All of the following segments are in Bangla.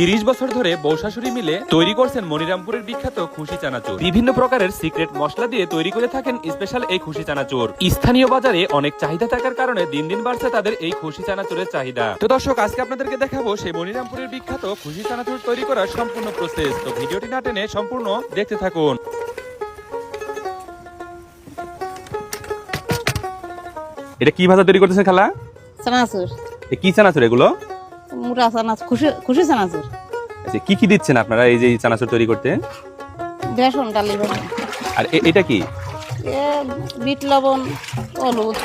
তিরিশ বছর ধরে বৌশাশুড়ি মিলে তৈরি করছেন মনিরামপুরের বিখ্যাত খুশি চানাচুর। বিভিন্ন প্রকারের সিক্রেট মশলা দিয়ে তৈরি করে থাকেন স্পেশাল এই খুশি চানাচুর। স্থানীয় বাজারে অনেক চাহিদা থাকার কারণে দিন দিন বাড়ছে তাদের এই খুশি চানাচুরের চাহিদা। তো দর্শক আজকে আপনাদেরকে দেখাবো সেই মনিরামপুরের বিখ্যাত খুশি চানাচুর তৈরি করার সম্পূর্ণ প্রসেস তো ভিডিওটি না টেনে সম্পূর্ণ দেখতে থাকুন। এটা কি ভাষা তৈরি করতেছেন খালা? চানাচুর। কি চানাচুর এগুলো? মুরা চানাচুর খুশি খুশি চানাচুর। আচ্ছা কি কি দিচ্ছেন আপনারা এই যে চানাচুর তৈরি করতে? বেসন ডালি বেসন আর এটা কি? এ বিট লবণ হলুদ।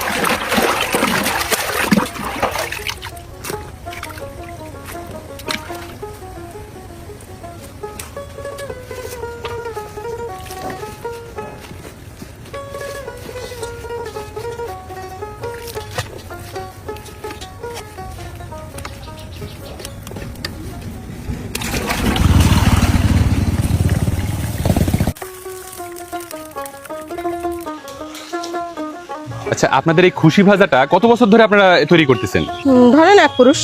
আচ্ছা আপনাদের এই খুশি ভাজাটা কত বছর ধরে আপনারা তৈরি করতেছেন? ধরেন এক পুরুষ।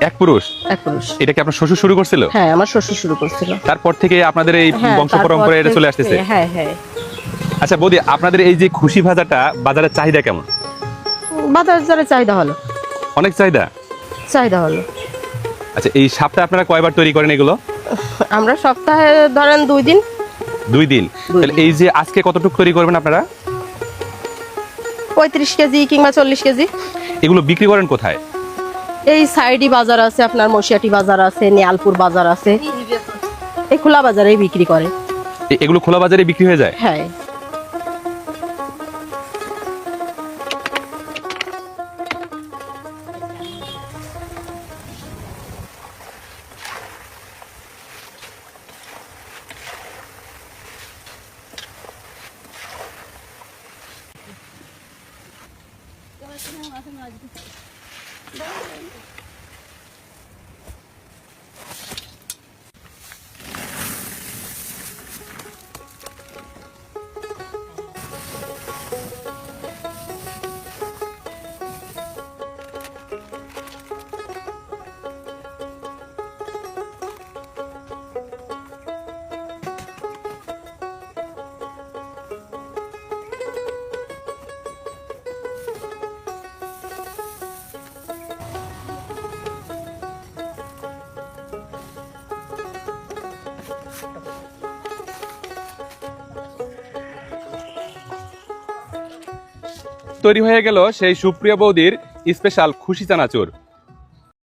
এক পুরুষ? এক পুরুষ। এটা কি আপনার শ্বশুর শুরু করছিল? হ্যাঁ আমার শ্বশুর শুরু করছিল। তারপর থেকে আপনাদের এই হ্যাঁ, বংশ পরম্পরা এটা চলে আসতেছে? হ্যাঁ হ্যাঁ। আচ্ছা বৌদি আপনাদের এই যে খুশি ভাজাটা বাজারের চাহিদা কেমন? বাজার চাহিদা হলো। অনেক চাহিদা? চাহিদা হলো। আচ্ছা এই সাপটা আপনারা কয়বার তৈরি করেন এগুলো? আমরা সপ্তাহে ধরেন দুই দিন। দুই দিন। তাহলে এই যে আজকে কতটুকু তৈরি করবেন আপনারা? পঁয়ত্রিশ কেজি কিংবা চল্লিশ কেজি। এগুলো বিক্রি করেন কোথায়? এই সাইডি বাজার আছে আপনার মশিয়াটি বাজার আছে নিয়ালপুর বাজার আছে। এই খোলা বাজারে বিক্রি করে। এগুলো খোলা বাজারে বিক্রি হয়ে যায়? হ্যাঁ। Thank you. তৈরি হয়ে গেল সেই সুপ্রিয় বৌদির স্পেশাল খুশি চানাচুর।